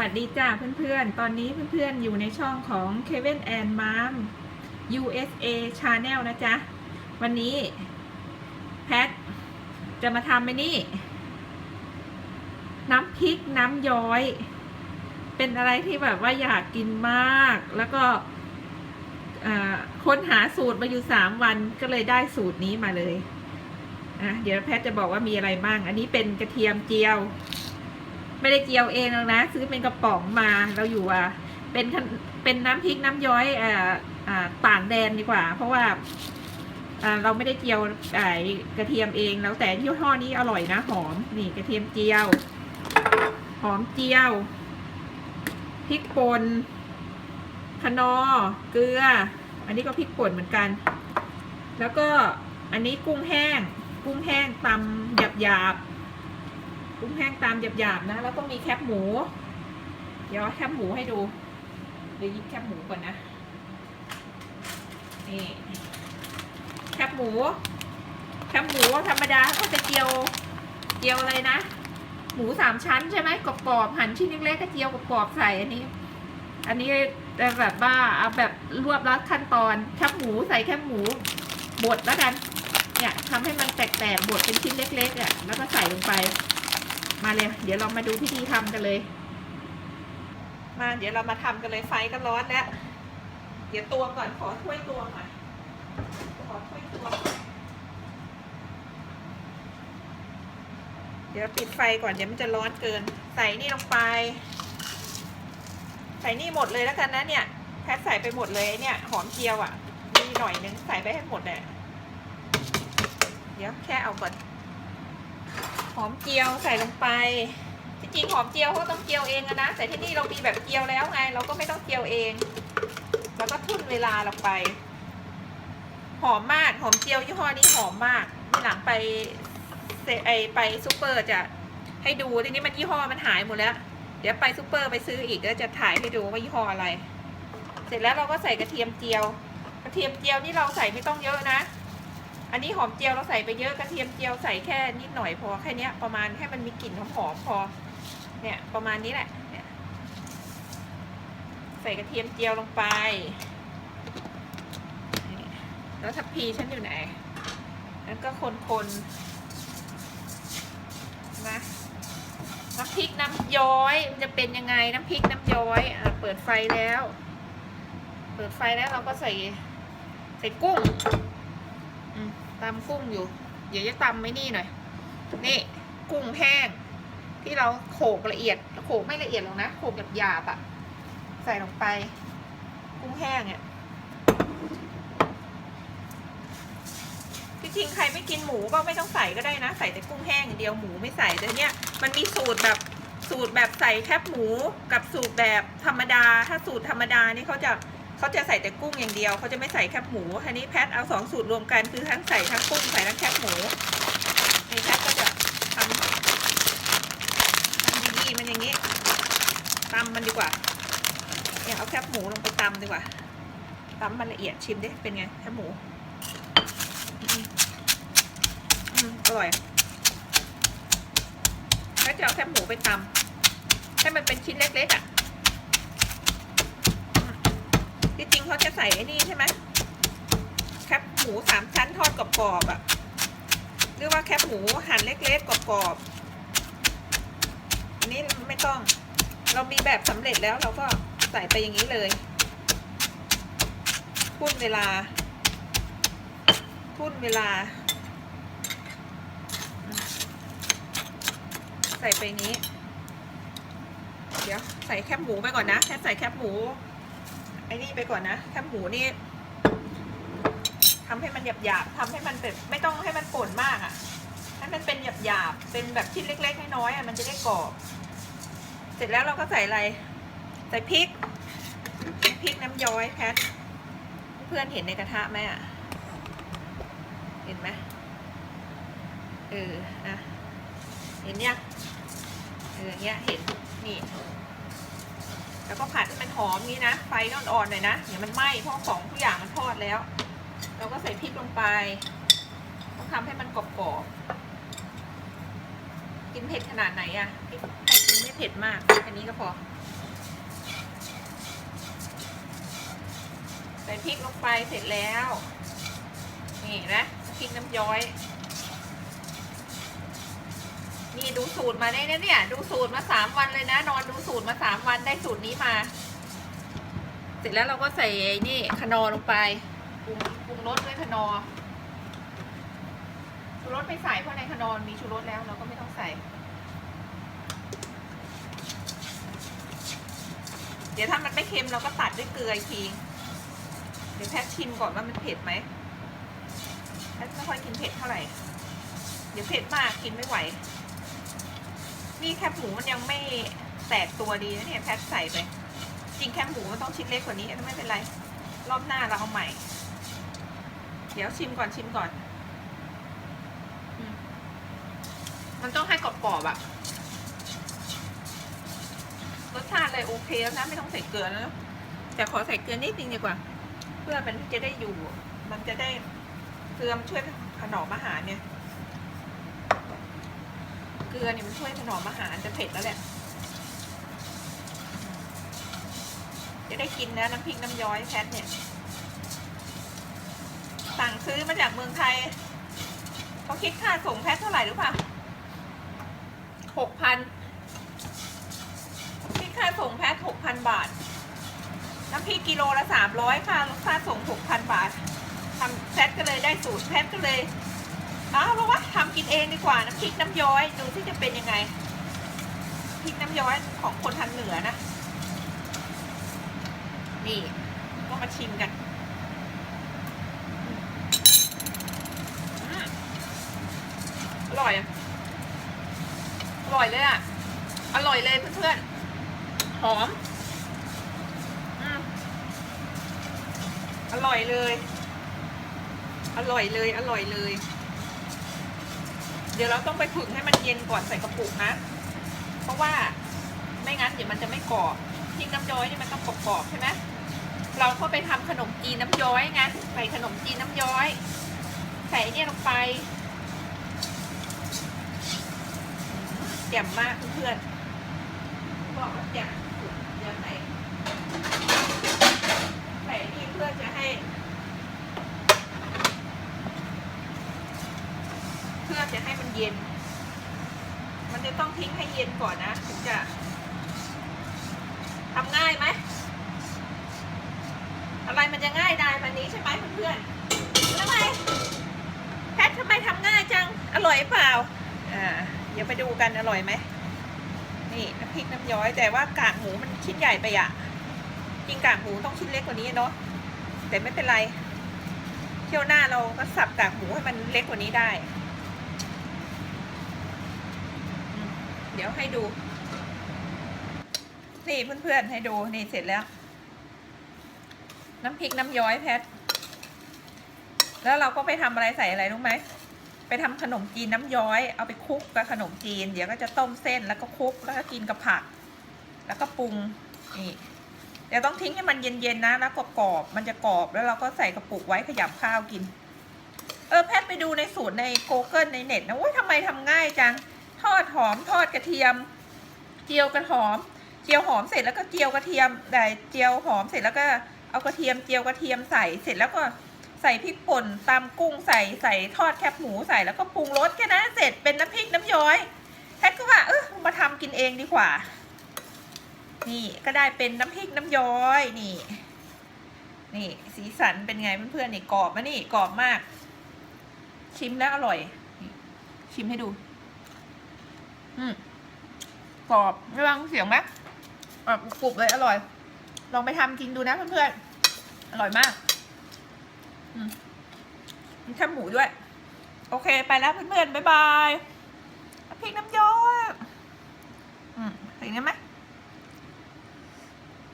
วัสดีจ้าเพื่อนๆ ตอนนี้เพื่อนๆ อยู่ในช่องของ Kevin and Mom USA Channel นะจ๊ะ วันนี้ แพท จะมาทำไอ้นี่ น้ำพริกน้ำย้อย เป็นอะไรที่แบบว่าอยากกินมาก แล้วก็ค้นหาสูตรมาอยู่สามวันก็เลยได้สูตรนี้มาเลย อะ เดี๋ยวแพทจะบอกว่ามีอะไรบ้าง อันนี้เป็นกระเทียมเจียว ไม่ได้เจียวเองหรอกนะ ซื้อเป็นกระป๋องมาเราอยู่อะเป็นเป็นน้ำพริกน้ำย้อยอ่าอ่าต่างแดนดีกว่า เพราะว่าอ่าเราไม่ได้เจียวไอ้กระเทียมเองแล้วแต่ยี่ห้อนี้อร่อยนะหอมนี่กระเทียมเจียว หอมเจียวพริกป่นคนอเกลือ อันนี้ก็พริกป่นเหมือนกัน แล้วก็อันนี้กุ้งแห้ง กุ้งแห้งตำหยาบหยาบๆ กุ้งแห้งตาบหยาบๆนะ แล้วก็มีแคบหมู เดี๋ยวเอแคบหมูให้ดูเดี๋ยวยิบแคบหมูก่อนนะนี่แคบหมูแคบหมูธรรมดาก็จะเจียวเจียวอะไรนะ หมูสามชั้นใช่ไหมกรอบๆหั่นชิ้นเล็กๆก็เจียวกรอบๆใส่อันนี้ อันนี้จะแบบว่าเอาแบบรวบรัดขั้นตอนแคบหมูใส่แคบหมูบดแล้วกัน เนี่ยทำให้มันแตกๆบดเป็นชิ้นเล็กๆอะแล้วก็ใส่ลงไป มาเลย เดี๋ยวเรามาดูพิธีทำกันเลย มา เดี๋ยวเรามาทำกันเลยไฟก็ร้อนแล้ว เดี๋ยวตวงก่อนขอถ้วยตวงหน่อยขอถ้วยตวงเดี๋ยวปิดไฟก่อนเดี๋ยวมันจะร้อนเกิน ใส่นี่ลงไป ใส่นี่หมดเลยแล้วกันนะเนี่ยแพทใส่ไปหมดเลยเนี่ย หอมเจียวอะมีหน่อยนึงใส่ไปให้หมดเลยเดี๋ยวแค่เอาก่อน หอมเจียวใส่ลงไป ที่จริงหอมเจียวเขาต้องเจียวเองนะ แต่ที่นี่เรามีแบบเจียวแล้วไง เราก็ไม่ต้องเจียวเอง แล้วก็ทุ่นเวลาลงไป หอมมากหอมเจียวยี่ห้อนี้หอมมากที่หลังไปเซไอไปซูเปอร์จะให้ดูทีนี้มันยี่ห้อมันหายหมดแล้ว เดี๋ยวไปซูเปอร์ไปซื้ออีกแล้วจะถ่ายให้ดูว่ายี่ห้ออะไร เสร็จแล้วเราก็ใส่กระเทียมเจียว กระเทียมเจียวนี่เราใส่ไม่ต้องเยอะนะ อันนี้หอมเจียวเราใส่ไปเยอะกระเทียมเจียวใส่แค่นิดหน่อยพอแค่นี้ประมาณให้มันมีกลิ่นหอมๆพอ เนี่ยประมาณนี้แหละเนี่ยใส่กระเทียมเจียวลงไป แล้วทัพพีฉันอยู่ไหน แล้วก็คนๆนะน้ำพริกน้ำย้อยมันจะเป็นยังไงน้ำพริกน้ำย้อยอะเปิดไฟแล้ว เปิดไฟแล้วเราก็ใส่ใส่กุ้ง ตำกุ้งอยู่ เดี๋ยวจะตำไม่นี่หน่อย นี่กุ้งแห้ง ที่เราโขกละเอียดโขกไม่ละเอียดหรอกนะโขกแบบหยาบอะใส่ลงไป กุ้งแห้งเนี่ยจริงใครไม่กินหมูก็ไม่ต้องใส่ก็ได้นะ ใส่แต่กุ้งแห้งอย่างเดียวหมูไม่ใส่แต่เนี้ยมันมีสูตรแบบสูตรแบบใส่แคบหมูกับสูตรแบบธรรมดา ถ้าสูตรธรรมดานี่เขาจะ เขาจะใส่แต่กุ้งอย่างเดียวเขาจะไม่ใส่แคบหมูทีนี้แพทเอาสองสูตรรวมกันคือทั้งใส่ทั้งกุ้งใส่ทั้งแคบหมูนี่แพทก็จะทำทำดีๆมันอย่างนี้ตำมันดีกว่าเนี่ยเอาแคบหมูลงไปตำดีกว่าตำมันละเอียดชิมดิเป็นไงแคบหมูอืมอืมอร่อยแล้วจะเอาแคบหมูไปตำให้มันเป็นชิ้นเล็กๆอะอืม ที่จริงเขาจะใส่ไอ้นี่ใช่ไหมแคบหมูสามชั้นทอดกรอบๆอะหรือว่าแคบหมูหั่นเล็กๆกรอบๆอันนี้ไม่ต้อง เรามีแบบสำเร็จแล้วเราก็ใส่ไปอย่างนี้เลยทุ่นเวลาทุ่นเวลา ใส่ไปนี้ เดี๋ยวใส่แคบหมูไปก่อนนะแค่ใส่แคบหมู ไอ้นี่ไปก่อนนะแคบหมูนี่ทำให้มันหยาบๆทำให้มันแบบไม่ต้องให้มันป่นมากอะ่ะ ให้มันเป็นหยาบๆ เป็นแบบชิ้นเล็กๆ น้อยๆอะ มันจะได้กรอบ เสร็จแล้วเราก็ใส่อะไร ใส่พริก พริกน้ำย้อยแพท เพื่อนเห็นในกระทะไหมอะ เห็นไหมเออนะเห็นเนี่ยเออเนี้ย เห็น นี่ แล้วก็ผัดให้มันหอมนี้นะ ไฟอ่อนๆหน่อยนะเดี๋ยวมันไหม้เพราะของทุกอย่างมันทอดแล้ว เราก็ใส่พริกลงไป ต้องทำให้มันกรอบๆ กินเผ็ดขนาดไหนอะ่ะถ้ากินไม่เผ็ดมากแค่นี้ก็พอ ใส่พริกลงไปเสร็จแล้ว นี่นะพริกน้ำย้อย นี่ดูสูตรมาได้นะเนี่ย ดูสูตรมาสามวันเลยนะ นอนดูสูตรมาสามวันได้สูตรนี้มา เสร็จแล้วเราก็ใส่นี่คนอลงไปปรุงปรุงรสด้วยคนอชูรสไม่ใส่เพราะในคนอร์มีชูรสแล้วเราก็ไม่ต้องใส่ เดี๋ยวถ้ามันไม่เค็มเราก็ตัดด้วยเกลืออีกทีเดี๋ยวแพทชิมก่อนว่ามันเผ็ดไหมแพทไม่ค่อยกินเผ็ดเท่าไหร่ เดี๋ยวเผ็ดมากกินไม่ไหว นี่แคบหมูมันยังไม่แตกตัวดีนะเนี่ยแพทใส่ไป จริงแคบหมูมันต้องชิ้นเล็กกว่านี้แต่ไม่เป็นไร รอบหน้าเราเอาใหม่ เดี๋ยวชิมก่อนชิมก่อน มันต้องให้กรอบๆอะรสชาติเลยโอเคแล้วนะไม่ต้องใส่เกลือแล้วแต่ขอใส่เกลือนิดนึงดีกว่า เพื่อมันจะได้อยู่ มันจะได้เกลือมนช่วยถนอมอาหารเนี่ย เกลือเนี่ยมันช่วยถนอมอาหารจะเผ็ดแล้วแหละ จะได้กินนะน้ำพริกน้ำย้อยแพทเนี่ย สั่งซื้อมาจากเมืองไทยเขาคิดค่าส่งแพทเท่าไหร่หรือเปล่าหกพันคิดค่าส่งแพทหกพันบาท น้ำพริกกิโลละสามร้อยค่ะค่าส่งหกพันบาททำแพทก็เลยได้สูตรแพทก็เลย อ้าวเพราะว่าทำกินเองดีกว่าน้ำพริกน้ำย้อย ดูที่จะเป็นยังไงพริกน้ำย้อยของคนทางเหนือนะ นี่ก็มาชิมกันอร่อยอะอร่อยเลยอะอร่อยเลยเพื่อนๆ หอม อร่อยเลย อร่อยเลย อร่อยเลย ดี๋ยวเราต้องไปผึ่งให้มันเย็นก่อนใส่กระปุกนะ เพราะว่าไม่งั้นเดี๋ยวมันจะไม่กรอบพริกน้ำย้อยนี่มันต้องกรอบๆใช่ไหมเราก็ไปทำขนมจีนน้ำย้อยไงใส่ขนมจีนน้ำย้อย ใส่เนี่ยลงไปแจ่มมากเพื่อนๆบอกว่าแจ่มสุดเดี๋ยวใส่ใส่นี่เพื่อจะให้ พื่อจะให้มันเย็น มันจะต้องทิ้งให้เย็นก่อนนะถึงจะทำง่ายไหม อะไรมันจะง่ายได้แบบนี้ใช่ไหมเพื่อนๆแล้วไงแพททำไมทำง่ายจัง อร่อยเปล่า อ่า เดี๋ยวไปดูกันอร่อยไหม นี่น้ำพริกน้ำย้อยแต่ว่ากากหมูมันชิ้นใหญ่ไปอะจริงกากหมูต้องชิ้นเล็กกว่านี้เนาะ แต่ไม่เป็นไร เที่ยวหน้าเราก็สับกากหมูให้มันเล็กกว่านี้ได้อืมเดี๋ยวให้ดู นี่เพื่อนๆให้ดู นี่เสร็จแล้ว น้ำพริกน้ำย้อยแพท แล้วเราก็ไปทำอะไรใส่อะไรรู้ไหม ไปทำขนมจีนน้ำย้อย เอาไปคลุกกับขนมจีน เดี๋ยวก็จะต้มเส้นแล้วก็คลุกแล้วก็กินกับผัก แล้วก็ปรุง นี่เดี๋ยวต้องทิ้งให้มันเย็นๆนะแล้วกรอบๆมันจะกรอบแล้วเราก็ใส่กระปุกไว้ขยำข้าวกิน เออแพทไปดูในสูตรใน Google ในเน็ตนะว่าทำไมทำง่ายจัง ทอดหอมทอดกระเทียม เจียวกระหอม เจียวหอมเสร็จแล้วก็เจียวกระเทียมแต่เจียวหอมเสร็จแล้วก็เอากระเทียมเจียวกระเทียมใส่เสร็จแล้วก็ใส่พริกป่นตามกุ้งใส่ใส่ทอดแคบหมูใส่แล้วก็ปรุงรสแค่นั้นเสร็จเป็นน้ำพริกน้ำย้อยแพทก็ว่าเออมาทำกินเองดีกว่า นี่ก็ได้เป็นน้ำพริกน้ำย้อยนี่ นี่สีสันเป็นไงเพื่อนๆนี่กรอบมะนี่กรอบมาก ชิมแล้วอร่อย ชิมให้ดู กรอบระวังเสียงไหมอะกรุบเลยอร่อย ลองไปทำกินดูนะเพื่อนๆ อร่อยมาก อืมมีแค่หมูด้วย โอเค ไปแล้วเพื่อนๆ บ๊ายบายพริกน้ำย้อยอืมเห็นไหม